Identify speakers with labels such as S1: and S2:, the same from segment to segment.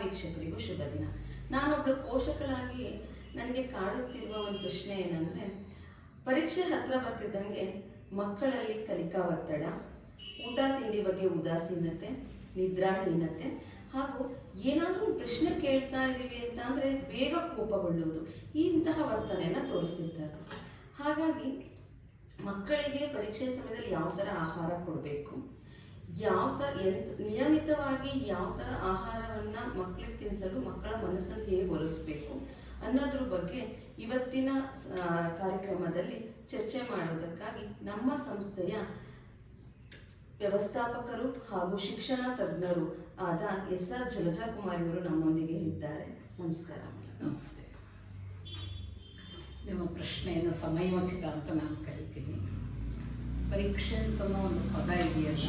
S1: ವೀಕ್ಷಕರಿಗೂ ಶುಭ ದಿನ. ನಾನೊಬ್ಬಳು ಪೋಷಕಳಾಗಿ ನನಗೆ ಕಾಡುತ್ತಿರುವ ಒಂದು ಪ್ರಶ್ನೆ ಏನಂದರೆ, ಪರೀಕ್ಷೆ ಹತ್ರ ಬರ್ತಿದ್ದಂಗೆ ಮಕ್ಕಳಲ್ಲಿ ಕಲಿಕಾ ಒತ್ತಡ, ಊಟ ತಿಂಡಿ ಬಗ್ಗೆ ಉದಾಸೀನತೆ, ನಿದ್ರಾಹೀನತೆ ಹಾಗೂ ಏನಾದರೂ ಪ್ರಶ್ನೆ ಕೇಳ್ತಾ ಇದ್ದೀವಿ ಅಂತ ಅಂದರೆ ಬೇಗ ಕೋಪಗೊಳ್ಳುವುದು ಇಂತಹ ವರ್ತನೆಯನ್ನು ತೋರಿಸ್ತಿರ್ತಾರೆ. ಹಾಗಾಗಿ ಮಕ್ಕಳಿಗೆ ಪರೀಕ್ಷೆ ಸಮಯದಲ್ಲಿ ಯಾವ ಥರ ಆಹಾರ ಕೊಡಬೇಕು ಯಾವ ತರ ನಿಯಮಿತವಾಗಿ ಯಾವ ತರ ಆಹಾರವನ್ನ ಮಕ್ಕಳಿಗೆ ತಿನ್ನಿಸಲು ಮಕ್ಕಳ ಮನಸ್ಸನ್ನು ಹೇಗೆ ಒಲಿಸ್ಬೇಕು ಅನ್ನೋದ್ರ ಬಗ್ಗೆ ಇವತ್ತಿನ ಕಾರ್ಯಕ್ರಮದಲ್ಲಿ ಚರ್ಚೆ ಮಾಡೋದಕ್ಕಾಗಿ ನಮ್ಮ ಸಂಸ್ಥೆಯ ವ್ಯವಸ್ಥಾಪಕರು ಹಾಗೂ ಶಿಕ್ಷಣ ತಜ್ಞರು ಆದ ಎಸ್ ಆರ್ ಜಲಜಾ ಕುಮಾರಿಯವರು ನಮ್ಮೊಂದಿಗೆ ಇದ್ದಾರೆ. ನಮಸ್ಕಾರ
S2: ನಮಸ್ತೆ. ನಿಮ್ಮ ಪ್ರಶ್ನೆಯನ್ನು ಸಮಯೋಚಿತ ಅಂತ ನಾನು ಕರಿತೀನಿ. ಪರೀಕ್ಷೆ ಅಂತ ಒಂದು ಪದ ಇದೆಯಲ್ಲ.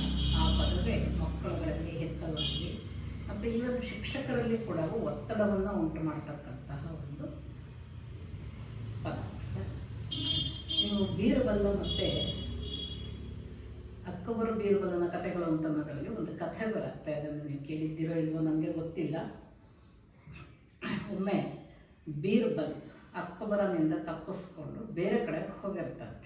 S2: ಮತ್ತು ಈವನ್ ಶಿಕ್ಷಕರಲ್ಲಿ ಕೂಡ ಒತ್ತಡವನ್ನು ಉಂಟು ಮಾಡ್ತಕ್ಕಂತಹ ಒಂದು ಪದ. ನೀವು ಬೀರಬಲ್ಲ ಮತ್ತು ಅಕ್ಟೋಬರ್ ಬೀರಬಲ್ಲನ ಕಥೆಗಳು ಅಂತ ಅನ್ನೋದರಲ್ಲಿ ಒಂದು ಕಥೆ ಬರುತ್ತೆ. ಅದನ್ನು ನೀವು ಕೇಳಿದ್ದೀರೋ ಇಲ್ವೋ ನನಗೆ ಗೊತ್ತಿಲ್ಲ. ಒಮ್ಮೆ ಬೀರ್ಬಲ್ ಅಕ್ಬರನಿಂದ ತಪ್ಪಿಸ್ಕೊಂಡು ಬೇರೆ ಕಡೆಗೆ ಹೋಗಿರ್ತಾನೆ.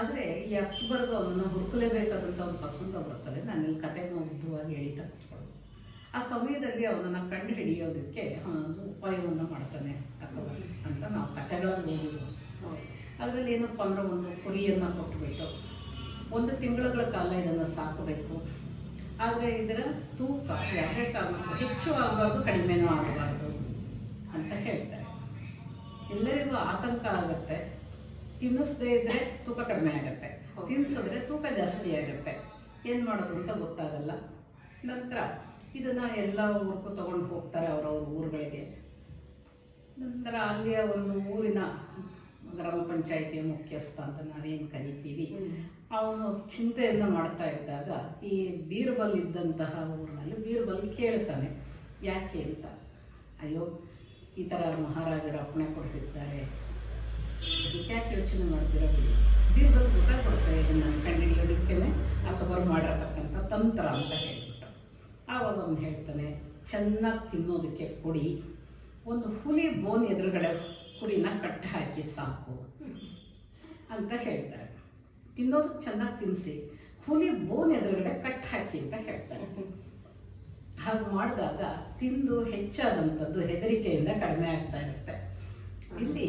S2: ಆದರೆ ಈ ಅಕ್ಬರ್ಗೂ ಅವನನ್ನು ಹುಡುಕಲೇಬೇಕಾದಂಥ ಒಂದು ಪ್ರಸಂಗ ಬರ್ತದೆ. ನಾನು ಈ ಕಥೆನ ಉದ್ದವಾಗಿ ಕೂತ್ಕೊಳ್ಳೋದು ಆ ಸಮಯದಲ್ಲಿ ಅವನನ್ನು ಕಂಡು ಹಿಡಿಯೋದಕ್ಕೆ ಅವನೊಂದು ಉಪಾಯವನ್ನು ಮಾಡ್ತಾನೆ ಅಥವಾ ಅಂತ ನಾವು ಕಥೆಗಳಲ್ಲಿ ಓದಿದ್ವಿ ಅದರಲ್ಲಿ ಏನಪ್ಪ ಅಂದ್ರೆ ಒಂದು ಕುರಿಯನ್ನು ಕೊಟ್ಟುಬಿಟ್ಟು ಒಂದು ತಿಂಗಳುಗಳ ಕಾಲ ಇದನ್ನು ಸಾಕಬೇಕು. ಆದರೆ ಇದರ ತೂಕ ಯಾವುದೇ ಕಾರಣಕ್ಕೂ ಹೆಚ್ಚು ಆಗಬಾರ್ದು, ಕಡಿಮೆನೂ ಆಗಬಾರ್ದು ಅಂತ ಹೇಳ್ತಾರೆ. ಎಲ್ಲರಿಗೂ ಆತಂಕ ಆಗುತ್ತೆ. ತಿನ್ನಿಸದೇ ಇದ್ರೆ ತೂಕ ಕಡಿಮೆ ಆಗುತ್ತೆ. ತಿನ್ನಿಸಿದ್ರೆ ತೂಕ ಜಾಸ್ತಿ ಆಗುತ್ತೆ. ಏನು ಮಾಡೋದು ಅಂತ ಗೊತ್ತಾಗಲ್ಲ. ನಂತರ ಇದನ್ನ ಎಲ್ಲ ಊರಿಗೂ ತಗೊಂಡು ಹೋಗ್ತಾರೆ ಅವ್ರವ್ರ ಊರುಗಳಿಗೆ. ನಂತರ ಅಲ್ಲಿಯ ಒಂದು ಊರಿನ ಗ್ರಾಮ ಪಂಚಾಯಿತಿಯ ಮುಖ್ಯಸ್ಥ ಅಂತ ನಾವೇನು ಕರಿತೀವಿ. ಅವನು ಚಿಂತೆಯನ್ನು ಮಾಡ್ತಾ ಇದ್ದಾಗ ಈ ಬೀರ್ಬಲ್ ಇದ್ದಂತಹ ಊರಿನಲ್ಲಿ ಬೀರ್ಬಲ್ ಕೇಳ್ತಾನೆ. ಯಾಕೆ ಅಂತ? ಅಯ್ಯೋ ಈ ಥರ ಮಹಾರಾಜರ ಅಪ್ಪಣೆ ಕೊಡಿಸಿದ್ದಾರೆ. ಯಾಕೆ ಯೋಚನೆ ಮಾಡ್ತೀರ ಬಿಡಿ. ಬೀರ್ಬಲ್ ಗೊತ್ತಾಗ್ಬಿಡುತ್ತೆ ಇದನ್ನು ಕಂಡುಹಿಡಿಯೋದಕ್ಕೇ ಅಥವಾ ಮಾಡಿರತಕ್ಕಂಥ ತಂತ್ರ ಅಂತ ಹೇಳ್ಬಿಟ್ಟು ಆವಾಗ ಅವನು ಹೇಳ್ತಾನೆ, ಚೆನ್ನಾಗಿ ತಿನ್ನೋದಕ್ಕೆ ಕೊಡಿ. ಒಂದು ಹುಲಿ ಬೋನ್ ಎದುರುಗಡೆ ಕುರಿನ ಕಟ್ಟಿ ಹಾಕಿ ಸಾಕು ಅಂತ ಹೇಳ್ತಾರೆ. ತಿನ್ನೋದಕ್ಕೆ ಚೆನ್ನಾಗಿ ತಿನ್ನಿಸಿ ಹುಲಿ ಬೋನ್ ಎದುರುಗಡೆ ಕಟ್ ಹಾಕಿ ಅಂತ ಹೇಳ್ತಾರೆ. ಹಾಗೆ ಮಾಡಿದಾಗ ತಿಂದು ಹೆಚ್ಚಾದಂಥದ್ದು ಹೆದರಿಕೆಯಿಂದ ಕಡಿಮೆ ಆಗ್ತಾ ಇರುತ್ತೆ. ಇಲ್ಲಿ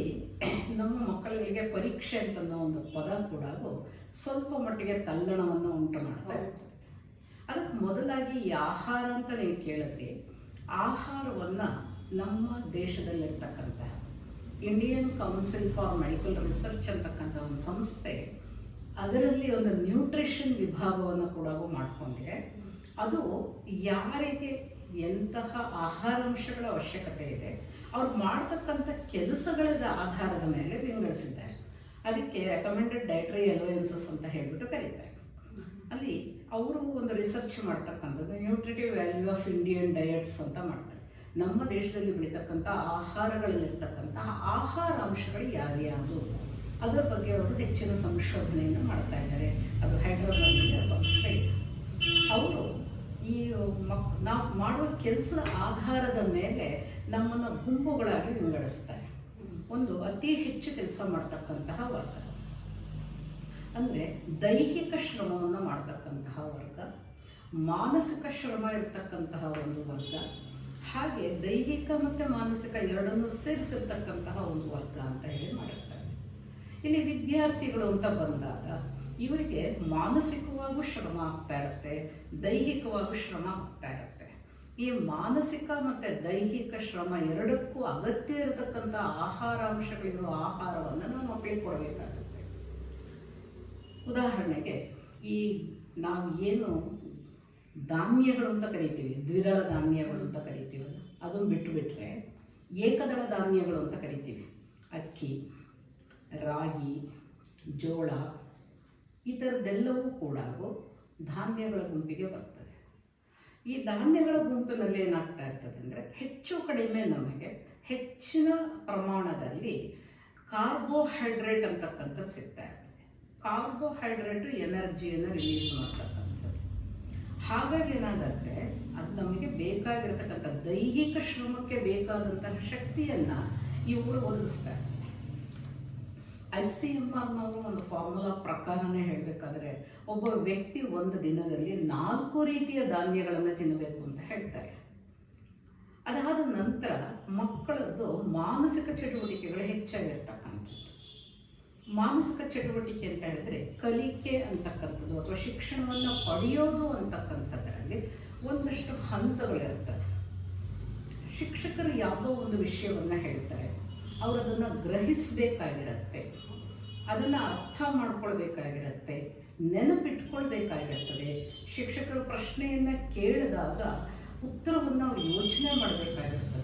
S2: ನಮ್ಮ ಮಕ್ಕಳಿಗೆ ಪರೀಕ್ಷೆ ಅಂತ ಒಂದು ಪದ ಕೂಡ ಸ್ವಲ್ಪ ಮಟ್ಟಿಗೆ ತಲ್ಲಣವನ್ನು ಉಂಟು ಮಾಡ್ತಾ ಅದಕ್ಕೆ ಮೊದಲಾಗಿ ಈ ಆಹಾರ ಅಂತ ನೀವು ಕೇಳಿದ್ರಿ ಆಹಾರವನ್ನು ನಮ್ಮ ದೇಶದಲ್ಲಿರ್ತಕ್ಕಂಥ Indian Council for Medical Research ಅಂತಕ್ಕಂಥ ಒಂದು ಸಂಸ್ಥೆ, ಅದರಲ್ಲಿ ಒಂದು ನ್ಯೂಟ್ರಿಷನ್ ವಿಭಾಗವನ್ನು ಕೂಡ ಮಾಡಿಕೊಂಡಿದೆ. ಅದು ಯಾರಿಗೆ ಎಂತಹ ಆಹಾರಾಂಶಗಳ ಅವಶ್ಯಕತೆ ಇದೆ, ಅವ್ರು ಮಾಡ್ತಕ್ಕಂಥ ಕೆಲಸಗಳ ಆಧಾರದ ಮೇಲೆ ವಿಂಗಡಿಸಿದ್ದಾರೆ. ಅದಕ್ಕೆ ರೆಕಮೆಂಡೆಡ್ ಡೈಟ್ರಿ ಅಲೋಯನ್ಸಸ್ ಅಂತ ಹೇಳಿಬಿಟ್ಟು ಕರೀತಾರೆ. ಅಲ್ಲಿ ಅವರು ಒಂದು ರಿಸರ್ಚ್ ಮಾಡ್ತಕ್ಕಂಥದ್ದು nutritive value of Indian diets ಅಂತ ಮಾಡ್ತಾರೆ. ನಮ್ಮ ದೇಶದಲ್ಲಿ ಬೆಳೀತಕ್ಕಂಥ ಆಹಾರಗಳಲ್ಲಿರ್ತಕ್ಕಂಥ ಆಹಾರಾಂಶಗಳು ಯಾವ್ಯಾವುದು ಅದರ ಬಗ್ಗೆ ಅವರು ಹೆಚ್ಚಿನ ಸಂಶೋಧನೆಯನ್ನು ಮಾಡ್ತಾ ಇದ್ದಾರೆ. ಅದು ಹೈದ್ರಾಬಾದಿನ ಸಂಸ್ಥೆ. ಅವರು ಈ ಮಕ್, ನಾವು ಮಾಡುವ ಕೆಲಸದ ಆಧಾರದ ಮೇಲೆ ನಮ್ಮನ್ನು ಗುಂಪುಗಳಾಗಿ ವಿಂಗಡಿಸ್ತಾರೆ. ಒಂದು ಅತಿ ಹೆಚ್ಚು ಕೆಲಸ ಮಾಡ್ತಕ್ಕಂತಹ ವರ್ಗ ಅಂದರೆ ದೈಹಿಕ ಶ್ರಮವನ್ನು ಮಾಡ್ತಕ್ಕಂತಹ ವರ್ಗ, ಮಾನಸಿಕ ಶ್ರಮ ಇರ್ತಕ್ಕಂತಹ ಒಂದು ವರ್ಗ, ಹಾಗೆ ದೈಹಿಕ ಮತ್ತು ಮಾನಸಿಕ ಎರಡನ್ನೂ ಸೇರಿಸಿರ್ತಕ್ಕಂತಹ ಒಂದು ವರ್ಗ ಅಂತ ಹೇಳಿ ಮಾಡಿರ್ತಾರೆ. ಇಲ್ಲಿ ವಿದ್ಯಾರ್ಥಿಗಳು ಅಂತ ಬಂದಾಗ ಇವರಿಗೆ ಮಾನಸಿಕವಾಗೂ ಶ್ರಮ ಆಗ್ತಾ ಇರುತ್ತೆ, ದೈಹಿಕವಾಗೂ ಶ್ರಮ ಆಗ್ತಾ ಇರುತ್ತೆ. ಈ ಮಾನಸಿಕ ಮತ್ತು ದೈಹಿಕ ಶ್ರಮ ಎರಡಕ್ಕೂ ಅಗತ್ಯ ಇರತಕ್ಕಂಥ ಆಹಾರಾಂಶಗಳಿರೋ ಆಹಾರವನ್ನು ನಾವು ಮಕ್ಕಳಿಗೆ ಕೊಡಬೇಕಾಗುತ್ತೆ. ಉದಾಹರಣೆಗೆ ಈ ನಾವು ಏನು ಧಾನ್ಯಗಳು ಅಂತ ಕರಿತೀವಿ, ದ್ವಿದಳ ಧಾನ್ಯಗಳು ಅಂತ ಕರಿತೀವಲ್ಲ ಅದನ್ನು ಬಿಟ್ಟು ಬಿಟ್ಟರೆ ಏಕದಳ ಧಾನ್ಯಗಳು ಅಂತ ಕರಿತೀವಿ. ಅಕ್ಕಿ, ರಾಗಿ, ಜೋಳ ಈ ಥರದ್ದೆಲ್ಲವೂ ಕೂಡ ಧಾನ್ಯಗಳ ಗುಂಪಿಗೆ ಬರ್ತದೆ. ಈ ಧಾನ್ಯಗಳ ಗುಂಪಿನಲ್ಲಿ ಏನಾಗ್ತಾ ಇರ್ತದೆ ಅಂದರೆ ಹೆಚ್ಚು ಕಡಿಮೆ ನಮಗೆ ಹೆಚ್ಚಿನ ಪ್ರಮಾಣದಲ್ಲಿ ಕಾರ್ಬೋಹೈಡ್ರೇಟ್ ಅಂತಕ್ಕಂಥದ್ದು ಸಿಗ್ತಾ ಕಾರ್ಬೋಹೈಡ್ರೇಟು ಎನರ್ಜಿಯನ್ನು ರಿಲೀಸ್ ಮಾಡ್ತಕ್ಕಂಥದ್ದು. ಹಾಗಾಗಿ ಏನಾಗತ್ತೆ, ಅದು ನಮಗೆ ಬೇಕಾಗಿರ್ತಕ್ಕಂಥ ದೈಹಿಕ ಶ್ರಮಕ್ಕೆ ಬೇಕಾದಂತಹ ಶಕ್ತಿಯನ್ನ ಇವುಗಳು ಒದಗಿಸ್ತಾರೆ ಐ ಸಿ ಎಂ ಆರ್ ನಾವು ಒಂದು ಫಾರ್ಮುಲಾ ಪ್ರಕಾರನೇ ಹೇಳಬೇಕಾದ್ರೆ, ಒಬ್ಬ ವ್ಯಕ್ತಿ ಒಂದು ದಿನದಲ್ಲಿ ನಾಲ್ಕು ರೀತಿಯ ಧಾನ್ಯಗಳನ್ನು ತಿನ್ನಬೇಕು ಅಂತ ಹೇಳ್ತಾರೆ. ಅದಾದ ನಂತರ ಮಕ್ಕಳದ್ದು ಮಾನಸಿಕ ಚಟುವಟಿಕೆಗಳು ಹೆಚ್ಚಾಗಿರ್ತಕ್ಕಂಥದ್ದು. ಮಾನಸಿಕ ಚಟುವಟಿಕೆ ಅಂತ ಹೇಳಿದ್ರೆ ಕಲಿಕೆ ಅಂತಕ್ಕಂಥದ್ದು ಅಥವಾ ಶಿಕ್ಷಣವನ್ನು ಪಡೆಯೋದು ಅಂತಕ್ಕಂಥದ್ರಲ್ಲಿ ಒಂದಷ್ಟು ಹಂತಗಳಿರ್ತದೆ ಶಿಕ್ಷಕರು ಯಾವುದೋ ಒಂದು ವಿಷಯವನ್ನು ಹೇಳ್ತಾರೆ. ಅವರು ಅದನ್ನು ಗ್ರಹಿಸಬೇಕಾಗಿರತ್ತೆ. ಅದನ್ನು ಅರ್ಥ ಮಾಡ್ಕೊಳ್ಬೇಕಾಗಿರತ್ತೆ. ನೆನಪಿಟ್ಕೊಳ್ಬೇಕಾಗಿರ್ತದೆ. ಶಿಕ್ಷಕರು ಪ್ರಶ್ನೆಯನ್ನು ಕೇಳಿದಾಗ ಉತ್ತರವನ್ನು ಅವ್ರು ಯೋಚನೆ ಮಾಡಬೇಕಾಗಿರ್ತದೆ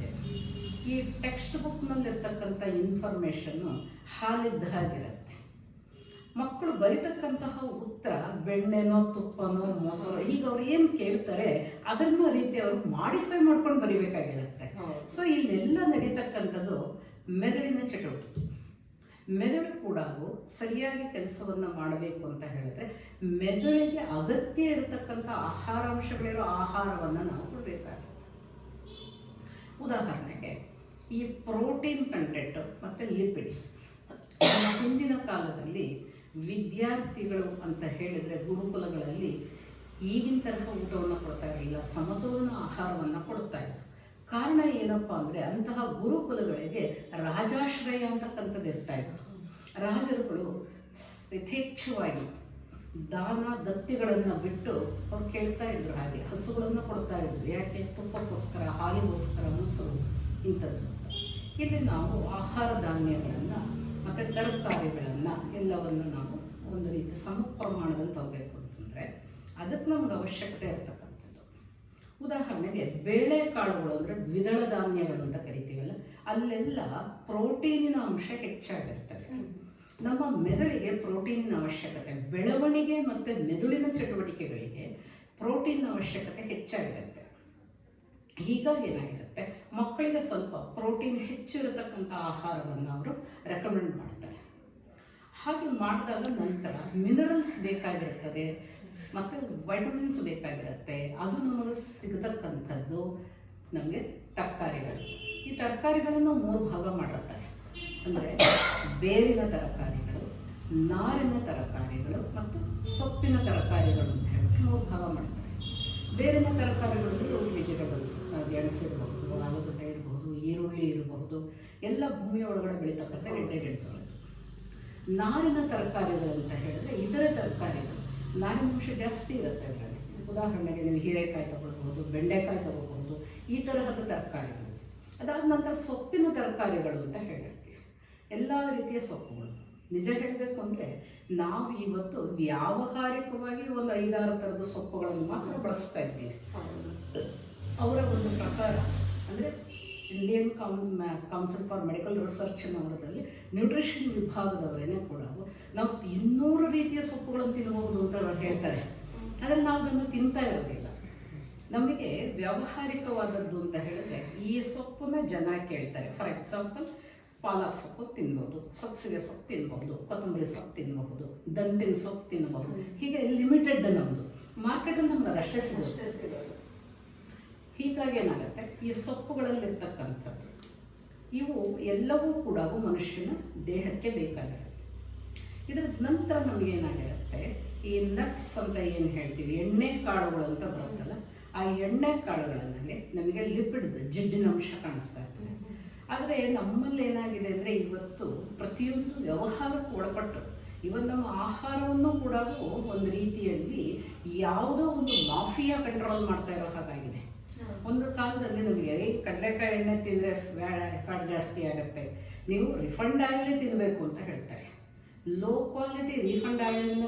S2: ಈ ಟೆಕ್ಸ್ಟ್ ಬುಕ್ನಲ್ಲಿರ್ತಕ್ಕಂಥ ಇನ್ಫಾರ್ಮೇಷನ್ನು ಹಾಲಿದ್ದ ಹಾಗಿರುತ್ತೆ. ಮಕ್ಕಳು ಬರಿತಕ್ಕಂತಹ ಉತ್ತರ ಬೆಣ್ಣೆನೋ ತುಪ್ಪನೋ ಮೊಸರು ಈಗ ಅವ್ರು ಏನು ಕೇಳ್ತಾರೆ ಅದನ್ನ ರೀತಿ ಅವರು ಮಾಡಿಫೈ ಮಾಡ್ಕೊಂಡು ಬರಿಬೇಕಾಗಿರುತ್ತೆ. ಸೊ ಇಲ್ಲೆಲ್ಲ ನಡೀತಕ್ಕಂಥದ್ದು ಮೆದುಳಿನ ಚಟುವಟಿಕೆ. ಮೆದುಳು ಕೂಡ ಸರಿಯಾಗಿ ಕೆಲಸವನ್ನ ಮಾಡಬೇಕು ಅಂತ ಹೇಳಿದ್ರೆ ಮೆದುಳಿಗೆ ಅಗತ್ಯ ಇರತಕ್ಕಂಥ ಆಹಾರಾಂಶಗಳಿರೋ ಆಹಾರವನ್ನು ನಾವು ಕೊಡಬೇಕಾಗುತ್ತೆ. ಉದಾಹರಣೆಗೆ ಈ ಪ್ರೋಟೀನ್ ಕಂಟೆಂಟ್ ಮತ್ತು ಲಿಪಿಡ್ಸ್ ಹಿಂದಿನ ಕಾಲದಲ್ಲಿ ವಿದ್ಯಾರ್ಥಿಗಳು ಅಂತ ಹೇಳಿದರೆ ಗುರುಕುಲಗಳಲ್ಲಿ ಈಗಿನ ತರಹ ಊಟವನ್ನು ಕೊಡ್ತಾ ಇರಲಿಲ್ಲ, ಸಮತೋಲನ ಆಹಾರವನ್ನು ಕೊಡ್ತಾ ಇದ್ರು. ಕಾರಣ ಏನಪ್ಪ ಅಂದರೆ ಅಂತಹ ಗುರುಕುಲಗಳಿಗೆ ರಾಜಾಶ್ರಯ ಅಂತಕ್ಕಂಥದ್ದು ಇರ್ತಾ ಇತ್ತು. ರಾಜರುಗಳು ಯಥೇಚ್ಛವಾಗಿ ದಾನ ದತ್ತಿಗಳನ್ನು ಬಿಟ್ಟು ಅವ್ರು ಕೇಳ್ತಾ ಇದ್ರು ಹಾಗೆ, ಹಸುಗಳನ್ನು ಕೊಡ್ತಾ ಇದ್ರು. ಯಾಕೆ? ತುಪ್ಪಕ್ಕೋಸ್ಕರ, ಹಾಲಿಗೋಸ್ಕರ, ಮೊಸರು ಇಂಥದ್ದು. ಇಲ್ಲಿ ನಾವು ಆಹಾರ ಧಾನ್ಯಗಳನ್ನು ಮತ್ತು ತರಕಾರಿಗಳನ್ನು ಎಲ್ಲವನ್ನು ನಾವು ಒಂದು ರೀತಿ ಸಮ ಪ್ರಮಾಣದಲ್ಲಿ ತಗೋಬೇಕು ಅಂತಂದರೆ ಅದಕ್ಕೆ ನಮ್ಗೆ ಅವಶ್ಯಕತೆ ಇರ್ತಕ್ಕಂಥದ್ದು. ಉದಾಹರಣೆಗೆ ಬೇಳೆಕಾಳುಗಳು ಅಂದರೆ ದ್ವಿದಳ ಧಾನ್ಯಗಳು ಅಂತ ಕರಿತೀವಲ್ಲ ಅಲ್ಲೆಲ್ಲ ಪ್ರೋಟೀನಿನ ಅಂಶ ಹೆಚ್ಚಾಗಿರ್ತದೆ. ನಮ್ಮ ಮೆದುಳಿಗೆ ಪ್ರೋಟೀನಿನ ಅವಶ್ಯಕತೆ ಬೆಳವಣಿಗೆ ಮತ್ತು ಮೆದುಳಿನ ಚಟುವಟಿಕೆಗಳಿಗೆ ಪ್ರೋಟೀನ್ ಅವಶ್ಯಕತೆ ಹೆಚ್ಚಾಗಿರುತ್ತೆ. ಹೀಗಾಗಿ ಮಕ್ಕಳಿಗೆ ಸ್ವಲ್ಪ ಪ್ರೋಟೀನ್ ಹೆಚ್ಚಿರತಕ್ಕಂಥ ಆಹಾರವನ್ನು ಅವರು ರೆಕಮೆಂಡ್ ಮಾಡ್ತಾರೆ. ಹಾಗೆ ಮಾಡಿದಾಗ ನಂತರ ಮಿನರಲ್ಸ್ ಬೇಕಾಗಿರ್ತದೆ, ಮತ್ತು ವೈಟಮಿನ್ಸ್ ಬೇಕಾಗಿರುತ್ತೆ. ಅದು ನಮಗೆ ಸಿಗತಕ್ಕಂಥದ್ದು ನಮಗೆ ತರಕಾರಿಗಳು. ಈ ತರಕಾರಿಗಳನ್ನು ಮೂರು ಭಾಗ ಮಾಡಿರ್ತಾರೆ. ಅಂದರೆ ಬೇರಿನ ತರಕಾರಿಗಳು, ನಾರಿನ ತರಕಾರಿಗಳು ಮತ್ತು ಸೊಪ್ಪಿನ ತರಕಾರಿಗಳು ಅಂತ ಹೇಳ್ಬಿಟ್ಟು ಮೂರು ಭಾಗ ಮಾಡ್ತಾರೆ. ಬೇರಿನ ತರಕಾರಿಗಳು ಭೂಮಿಯ ಒಳಗಡೆ ಬೆಳೀತಕ್ಕಂಥ ಗೆಡ್ಡೆ ಗೆಣಸುಗಳು ನಾರಿನ ತರಕಾರಿಗಳು ಅಂತ ಹೇಳಿದ್ರೆ ಇದರ ತರಕಾರಿಗಳು. ನಾರಿನ ಅಂಶ ಜಾಸ್ತಿ ಇರುತ್ತೆ ಅದರಲ್ಲಿ. ಉದಾಹರಣೆಗೆ ನೀವು ಹೀರೆಕಾಯಿ ತಗೊಳ್ಬಹುದು ಬೆಂಡೆಕಾಯಿ ತಗೋಬಹುದು ಈ ತರಹದ ತರಕಾರಿಗಳು. ಅದಾದ ನಂತರ ಸೊಪ್ಪಿನ ತರಕಾರಿಗಳು ಅಂತ ಹೇಳಿರ್ತೀವಿ. ಎಲ್ಲ ರೀತಿಯ ಸೊಪ್ಪುಗಳು. ನಿಜ ಹೇಳಬೇಕು ಅಂದರೆ ನಾವು ಇವತ್ತು ವ್ಯಾವಹಾರಿಕವಾಗಿ ಒಂದು ಐದಾರು ಥರದ ಸೊಪ್ಪುಗಳನ್ನು ಮಾತ್ರ ಬಳಸ್ತಾ ಇದ್ದೀವಿ. ಅವರ ಒಂದು ಪ್ರಕಾರ ಅಂದರೆ Indian coun Council for Medical Research ಅವರದಲ್ಲಿ nutrition ವಿಭಾಗದವರೇನೆ ಕೂಡ ನಾವು ಇನ್ನೂರು ರೀತಿಯ ಸೊಪ್ಪುಗಳನ್ನು ತಿನ್ನಬಹುದು ಅಂತ ಅವ್ರು ಹೇಳ್ತಾರೆ. ಆದರೆ ನಾವು ಅದನ್ನು ತಿಂತಾ ಇರೋದಿಲ್ಲ. ನಮಗೆ ವ್ಯಾವಹಾರಿಕವಾದದ್ದು ಅಂತ ಹೇಳಿದ್ರೆ ಈ ಸೊಪ್ಪನ್ನ ಜನ ಕೇಳ್ತಾರೆ. ಫಾರ್ ಎಕ್ಸಾಂಪಲ್ ಪಾಲಕ್ ಸೊಪ್ಪು ತಿನ್ಬೋದು ಸೊಪ್ಸಿಗೆ ಸೊಪ್ಪು ತಿನ್ಬಹುದು, ಕೊತ್ತಂಬರಿ ಸೊಪ್ಪು ತಿನ್ನಬಹುದು ದಂಟಿನ ಸೊಪ್ಪು ತಿನ್ನಬಹುದು ಹೀಗೆ ಲಿಮಿಟೆಡ್ ನಮ್ಮದು ಮಾರ್ಕೆಟಲ್ಲಿ ನಮ್ಗೆ ಅದಷ್ಟೇ ಸಿಗುತ್ತೆ. ಹೀಗಾಗಿ ಏನಾಗುತ್ತೆ? ಈ ಸೊಪ್ಪುಗಳಲ್ಲಿರ್ತಕ್ಕಂಥದ್ದು. ಇವು ಎಲ್ಲವೂ ಕೂಡ ಮನುಷ್ಯನ ದೇಹಕ್ಕೆ ಬೇಕಾಗಿರುತ್ತೆ. ಇದರ ನಂತರ ನಮಗೇನಾಗಿರುತ್ತೆ ಈ ನಟ್ಸ್ ಅಂತ ಏನು ಹೇಳ್ತೀವಿ? ಎಣ್ಣೆ ಕಾಳುಗಳು ಅಂತ ಬರುತ್ತಲ್ಲ, ಆ ಎಣ್ಣೆ ಕಾಳುಗಳಲ್ಲಿ ನಮಗೆ ಲಿಪಿಡ್ ಜಿಡ್ಡಿನ ಅಂಶ ಕಾಣಿಸ್ತಾ ಇರ್ತದೆ. ಆದರೆ ನಮ್ಮಲ್ಲಿ ಏನಾಗಿದೆ ಅಂದರೆ ಇವತ್ತು ಪ್ರತಿಯೊಂದು ವ್ಯವಹಾರಕ್ಕೂ ಒಳಪಟ್ಟು ಇವನ್ ನಮ್ಮ ಆಹಾರವನ್ನು ಕೂಡ ಒಂದು ರೀತಿಯಲ್ಲಿ ಯಾವುದೋ ಒಂದು ಮಾಫಿಯಾ ಕಂಟ್ರೋಲ್ ಮಾಡ್ತಾ ಇರೋ ಹಾಗಾಗಿದೆ. ಒಂದು ಕಾಲದಲ್ಲಿ ನಮಗೆ ಕಡಲೆಕಾಯಿ ಎಣ್ಣೆ ತಿಂದರೆ ಫ್ಯಾಟ್ ಜಾಸ್ತಿ ಆಗುತ್ತೆ. ನೀವು ರಿಫಂಡ್ ಆಯಿಲೇ ತಿನ್ನಬೇಕು ಅಂತ ಹೇಳ್ತಾರೆ. ಲೋ ಕ್ವಾಲಿಟಿ ರಿಫಂಡ್ ಆಯಿಲನ್ನು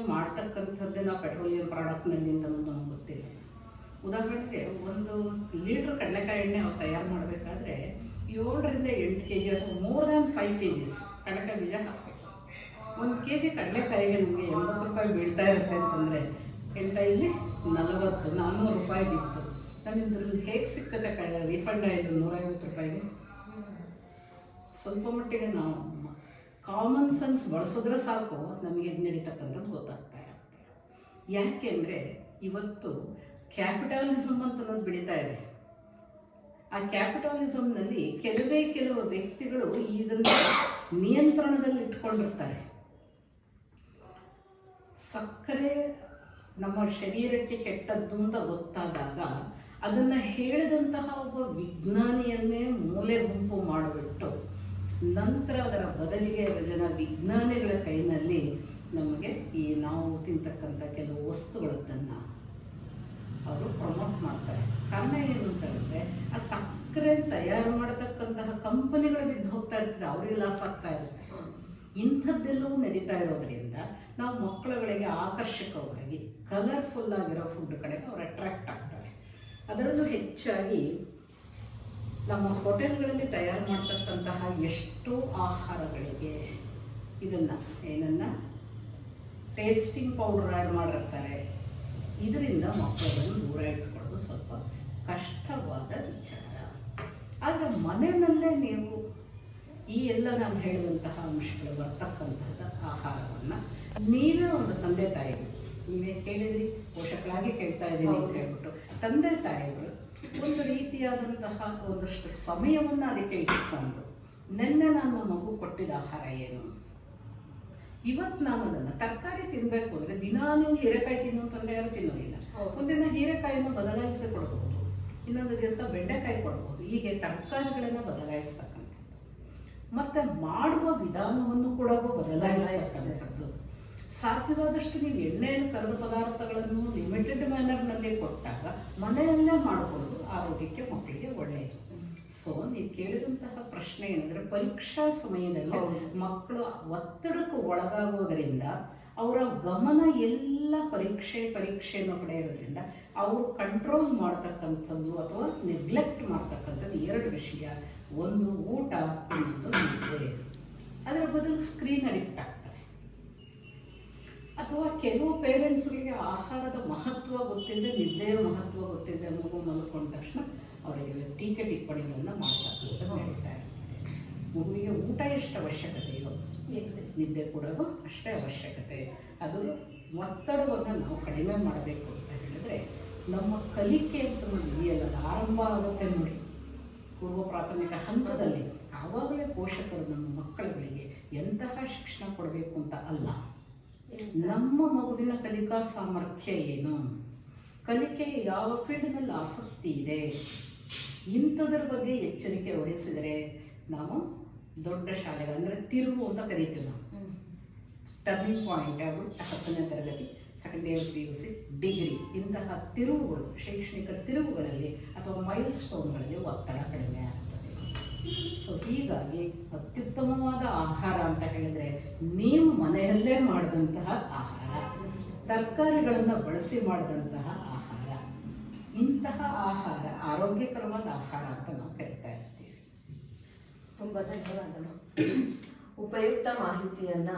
S2: ನಾವು ಪೆಟ್ರೋಲಿಯಂ ಪ್ರಾಡಕ್ಟ್ನಲ್ಲಿ ಅಂತ ನಮ್ಗೆ ಗೊತ್ತಿಲ್ಲ. ಉದಾಹರಣೆಗೆ ಒಂದು ಲೀಟ್ರ್ ಕಡಲೆಕಾಯಿ ಎಣ್ಣೆ ಅವ್ರು ತಯಾರು ಮಾಡಬೇಕಾದ್ರೆ ಏಳರಿಂದ ಎಂಟು ಕೆ ಜಿ ಅಥವಾ more than five K Gs ಕಡಲೆಕಾಯಿ ಬೀಜ ಹಾಕಬೇಕು. ಒಂದು ಕೆ ಜಿ ಕಡಲೆಕಾಯಿಗೆ ನಮಗೆ ಎಂಬತ್ತು ರೂಪಾಯಿ ಬೀಳ್ತಾ ಇರುತ್ತೆ ಅಂತಂದರೆ ಎಂಟೈಲಿ ನಲವತ್ತು ನಾನ್ನೂರು ರೂಪಾಯಿ ಬಿತ್ತು. ನಮಗೆ ಹೇಗೆ ಸಿಕ್ಕತ್ತೆ ಕಡೆ ರಿಫಂಡ್ ಆಯಿತು, ನೂರೈವತ್ತು ರೂಪಾಯಿಗೆ? ಸ್ವಲ್ಪ ಮಟ್ಟಿಗೆ ನಾವು ಕಾಮನ್ ಸೆನ್ಸ್ ಬಳಸಿದ್ರೆ ಸಾಕು, ನಮಗೆ ಇದು ನಡೀತಕ್ಕಂಥದ್ದು ಗೊತ್ತಾಗ್ತಾ ಇರುತ್ತೆ. ಯಾಕೆ ಅಂದರೆ, ಇವತ್ತು ಕ್ಯಾಪಿಟಲಿಸಮ್ ಅಂತ ಅನ್ನೋದು ಬೆಳೀತಾ ಇದೆ. ಆ ಕ್ಯಾಪಿಟಲಿಸಮ್ನಲ್ಲಿ ಕೆಲವೇ ಕೆಲವು ವ್ಯಕ್ತಿಗಳು ಇದನ್ನ ನಿಯಂತ್ರಣದಲ್ಲಿ ಇಟ್ಕೊಂಡಿರ್ತಾರೆ. ಸಕ್ಕರೆ ನಮ್ಮ ಶರೀರಕ್ಕೆ ಕೆಟ್ಟದ್ದು ಅಂತ ಗೊತ್ತಾದಾಗ ಅದನ್ನ ಹೇಳಿದಂತಹ ಒಬ್ಬ ವಿಜ್ಞಾನಿಯನ್ನೇ ಮೂಲೆ ಗುಂಪು ಮಾಡಿಬಿಟ್ಟು ನಂತರ ಅದರ ಬದಲಿಗೆ ಜನ ವಿಜ್ಞಾನಿಗಳ ಕೈನಲ್ಲಿ ನಮಗೆ ಈ ನಾವು ತಿಂತಕ್ಕಂಥ ಕೆಲವು ವಸ್ತುಗಳನ್ನ ಅವರು ಪ್ರಮೋಟ್ ಮಾಡ್ತಾರೆ. ಕಾರಣ ಏನು ಅಂತ ಆ ಸಕ್ಕರೆ ತಯಾರು ಮಾಡತಕ್ಕಂತಹ ಕಂಪನಿಗಳು ಬಿದ್ದು ಹೋಗ್ತಾ ಇರ್ತದೆ. ಅವರಿಗೆ ಲಾಸ್ ಆಗ್ತಾ ಇರುತ್ತೆ. ಇಂಥದ್ದೆಲ್ಲವೂ ನಡೀತಾ ಇರೋದ್ರಿಂದ ನಾವು ಮಕ್ಕಳುಗಳಿಗೆ ಆಕರ್ಷಕವಾಗಿ ಕಲರ್ಫುಲ್ ಆಗಿರೋ ಫುಡ್ ಕಡೆಗೆ ಅವ್ರು ಅಟ್ರಾಕ್ಟ್ ಆಗ್ತಾರೆ. ಅದರಲ್ಲೂ ಹೆಚ್ಚಾಗಿ ನಮ್ಮ ಹೋಟೆಲ್ಗಳಲ್ಲಿ ತಯಾರು ಮಾಡ್ತಕ್ಕಂತಹ ಎಷ್ಟೋ ಆಹಾರಗಳಿಗೆ ಇದನ್ನ, ಏನನ್ನ ಟೇಸ್ಟಿಂಗ್ ಪೌಡರ್ ಆ್ಯಡ್ ಮಾಡಿರ್ತಾರೆ. ಇದರಿಂದ ಮಕ್ಕಳನ್ನು ದೂರ ಇಟ್ಕೊಳ್ಳೋದು ಸ್ವಲ್ಪ ಕಷ್ಟವಾದ ವಿಚಾರ. ಆದರೆ ಮನೆಯಲ್ಲೇ ನೀವು ಈ ಎಲ್ಲ ನಾನು ಹೇಳಿದಂತಹ ಅಂಶಗಳು ಬರ್ತಕ್ಕಂತಹ ಆಹಾರವನ್ನು ನೀವೇ ಒಂದು ತಂದೆ ತಾಯಿಗಳು ನೀವೇ ಕೇಳಿದ್ರಿ ಪೋಷಕರಾಗಿ ಕೇಳ್ತಾ ಇದ್ದೀನಿ ಅಂತ ಹೇಳ್ಬಿಟ್ಟು ತಂದೆ ತಾಯಿಗಳು ಒಂದು ರೀತಿಯಾದಂತಹ ಒಂದಷ್ಟು ಸಮಯವನ್ನು ಅದಕ್ಕೆ ಇಟ್ಕೊಂಡು ನಿನ್ನೆ ನನ್ನ ಮಗು ಕೊಟ್ಟಿದ ಆಹಾರ ಏನು? ಇವತ್ತು ನಾನು ಅದನ್ನು ತರಕಾರಿ ತಿನ್ನಬೇಕು ಅಂದರೆ ದಿನಾ ನೀವು ಹೀರೆಕಾಯಿ ತಿನ್ನು ಅಂತಂದ್ರೆ ಯಾರು ತಿನ್ನೋದಿಲ್ಲ. ಒಂದಿನ ಹೀರೆಕಾಯಿಯನ್ನು ಬದಲಾಯಿಸಿ ಕೊಡಬಹುದು ಇನ್ನೊಂದು ದಿವಸ ಬೆಂಡೆಕಾಯಿ ಕೊಡಬಹುದು ಹೀಗೆ ತರಕಾರಿಗಳನ್ನು ಬದಲಾಯಿಸ್ತಕ್ಕಂಥದ್ದು. ಮತ್ತೆ ಮಾಡುವ ವಿಧಾನವನ್ನು ಕೂಡ ಬದಲಾಯಿಸ್ತಕ್ಕಂಥದ್ದು. ಸಾಧ್ಯವಾದಷ್ಟು ನೀವು ಎಣ್ಣೆಯನ್ನು ಕರೆದ ಪದಾರ್ಥಗಳನ್ನು ಲಿಮಿಟೆಡ್ ಮ್ಯಾನರ್ನಲ್ಲಿ ಕೊಟ್ಟಾಗ ಮನೆಯಲ್ಲೇ ಮಾಡಿಕೊಂಡು ಆರೋಗ್ಯಕ್ಕೆ ಮಕ್ಕಳಿಗೆ ಒಳ್ಳೆಯದು ಸೊ ನೀವು ಕೇಳಿದಂತಹ ಪ್ರಶ್ನೆ ಏನಂದ್ರೆ ಪರೀಕ್ಷಾ ಸಮಯದಲ್ಲಿ. ಮಕ್ಕಳು ಒತ್ತಡಕ್ಕೆ ಒಳಗಾಗೋದರಿಂದ ಅವರ ಗಮನ ಎಲ್ಲ ಪರೀಕ್ಷೆ ಪರೀಕ್ಷೆಯನ್ನು ಕಡೆ ಇರೋದ್ರಿಂದ ಅವರು ಕಂಟ್ರೋಲ್ ಮಾಡ್ತಕ್ಕಂಥದ್ದು ಅಥವಾ ನೆಗ್ಲೆಕ್ಟ್ ಮಾಡ್ತಕ್ಕಂಥದ್ದು ಎರಡು ವಿಷಯ. ಒಂದು ಊಟ ಅನ್ನೋದು ನಿದ್ದೆ ಅದರ ಬದಲು ಸ್ಕ್ರೀನ್ ಅಡಿಕ್ಟ್ ಆಗ್ತಾರೆ. ಅಥವಾ ಕೆಲವು ಪೇರೆಂಟ್ಸ್ಗಳಿಗೆ ಆಹಾರದ ಮಹತ್ವ ಗೊತ್ತಿಲ್ಲದೆ ನಿದ್ದೆಯ ಮಹತ್ವ ಗೊತ್ತಿಲ್ಲದೆ ಮಗು ಮಲ್ಕೊಂಡ ತಕ್ಷಣ ಅವರಿಗೆ ಟೀಕೆ ಟಿಪ್ಪಣಿಗಳನ್ನು ಮಾಡ್ತಕ್ಕಂಥದ್ದು ಹೇಳ್ತಾ ಇರ್ತದೆ ಮಗುವಿಗೆ ಊಟ ಎಷ್ಟು ಅವಶ್ಯಕತೆಯೋ ನಿದ್ದೆ. ಕೊಡೋದು ಅಷ್ಟೇ ಅವಶ್ಯಕತೆ. ಅದು ಒತ್ತಡವನ್ನು ನಾವು ಕಡಿಮೆ ಮಾಡಬೇಕು ಅಂತ ಹೇಳಿದ್ರೆ ನಮ್ಮ ಕಲಿಕೆ ಅಂತ ಇದೆಯಲ್ಲ ಆರಂಭ ಆಗುತ್ತೆ ನೋಡಿ. ಪೂರ್ವ ಪ್ರಾಥಮಿಕ ಹಂತದಲ್ಲಿ ಆವಾಗಲೇ ಪೋಷಕರು ನಮ್ಮ ಮಕ್ಕಳುಗಳಿಗೆ ಎಂತಹ ಶಿಕ್ಷಣ ಕೊಡಬೇಕು ಅಂತ ಅಲ್ಲ ನಮ್ಮ ಮಗುವಿನ ಕಲಿಕಾ ಸಾಮರ್ಥ್ಯ ಏನು? ಕಲಿಕೆಗೆ ಯಾವ ಫೀಲ್ಡ್ನಲ್ಲಿ ಆಸಕ್ತಿ ಇದೆ? ಇಂಥದ್ರ ಬಗ್ಗೆ ಎಚ್ಚರಿಕೆ ವಹಿಸಿದರೆ ನಾವು ದೊಡ್ಡ ಶಾಲೆಗಳು ಅಂದರೆ ತಿರುವು ಅಂತ ಕರಿತೀವಿ ನಾವು. ಟರ್ನಿಂಗ್ ಪಾಯಿಂಟ್ ಆಗ್ಬಿಟ್ಟು ಹತ್ತನೇ ತರಗತಿ second year P U C degree ಇಂತಹ ತಿರುವುಗಳು ಶೈಕ್ಷಣಿಕ ತಿರುವುಗಳಲ್ಲಿ ಅಥವಾ ಮೈಲ್ ಸ್ಟೋನ್ಗಳಲ್ಲಿ ಒತ್ತಡ ಕಡಿಮೆ ಆಗ್ತದೆ ಸೊ ಹೀಗಾಗಿ ಅತ್ಯುತ್ತಮವಾದ ಆಹಾರ ಅಂತ ಹೇಳಿದ್ರೆ ನೀವು ಮನೆಯಲ್ಲೇ ಮಾಡಿದಂತಹ ಆಹಾರ, ತರಕಾರಿಗಳನ್ನು ಬಳಸಿ ಮಾಡಿದಂತಹ ಆಹಾರ, ಇಂತಹ ಆಹಾರ, ಆರೋಗ್ಯಕರವಾದ ಆಹಾರ ಅಂತ ನಾವು ಕರಿತಾ ಇರ್ತೀವಿ.
S1: ತುಂಬ ಧನ್ಯವಾದಗಳು. ಉಪಯುಕ್ತ ಮಾಹಿತಿಯನ್ನ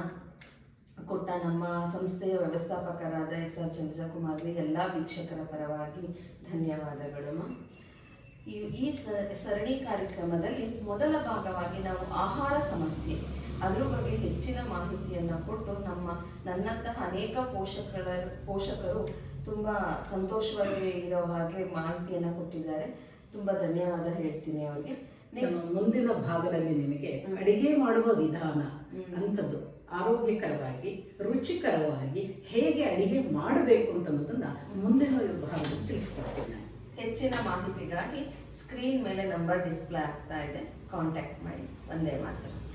S1: ಕೊಟ್ಟ ನಮ್ಮ ಸಂಸ್ಥೆಯ ವ್ಯವಸ್ಥಾಪಕರಾದ ಎಸ್ ಆರ್ ಚಂದ್ರಕುಮಾರ್ಗೆ ಎಲ್ಲ ವೀಕ್ಷಕರ ಪರವಾಗಿ ಧನ್ಯವಾದಗಳು ಈ ಈ ಸರಣಿ ಕಾರ್ಯಕ್ರಮದಲ್ಲಿ ಮೊದಲ ಭಾಗವಾಗಿ ನಾವು ಆಹಾರ ಸಮಸ್ಯೆ ಅದರ ಬಗ್ಗೆ ಹೆಚ್ಚಿನ ಮಾಹಿತಿಯನ್ನ ಕೊಟ್ಟು ನಮ್ಮ ನನ್ನಂತಹ ಅನೇಕ ಪೋಷಕರ ಪೋಷಕರು ತುಂಬಾ ಸಂತೋಷವಾಗಿ ಇರೋ ಹಾಗೆ ಮಾಹಿತಿಯನ್ನ ಕೊಟ್ಟಿದ್ದಾರೆ. ತುಂಬಾ ಧನ್ಯವಾದ ಹೇಳ್ತೀನಿ ಅವರಿಗೆ. ನೆಕ್ಸ್ಟ್
S2: ಮುಂದಿನ ಭಾಗದಲ್ಲಿ ನಿಮಗೆ ಅಡಿಗೆ ಮಾಡುವ ವಿಧಾನ ಅಂಥದ್ದು. ಆರೋಗ್ಯಕರವಾಗಿ ರುಚಿಕರವಾಗಿ ಹೇಗೆ ಅಡಿಗೆ ಮಾಡಬೇಕು ಅಂತ ಮುಂದಿನ ಭಾಗದಲ್ಲಿ ತಿಳಿಸ್ಕೊಡ್ತೀನಿ.
S1: ಹೆಚ್ಚಿನ ಮಾಹಿತಿಗಾಗಿ ಸ್ಕ್ರೀನ್ ಮೇಲೆ ನಂಬರ್ ಡಿಸ್ಪ್ಲೇ ಆಗ್ತಾ ಇದೆ. ಕಾಂಟ್ಯಾಕ್ಟ್ ಮಾಡಿ. ಒಂದೇ ಮಾತ್ರ.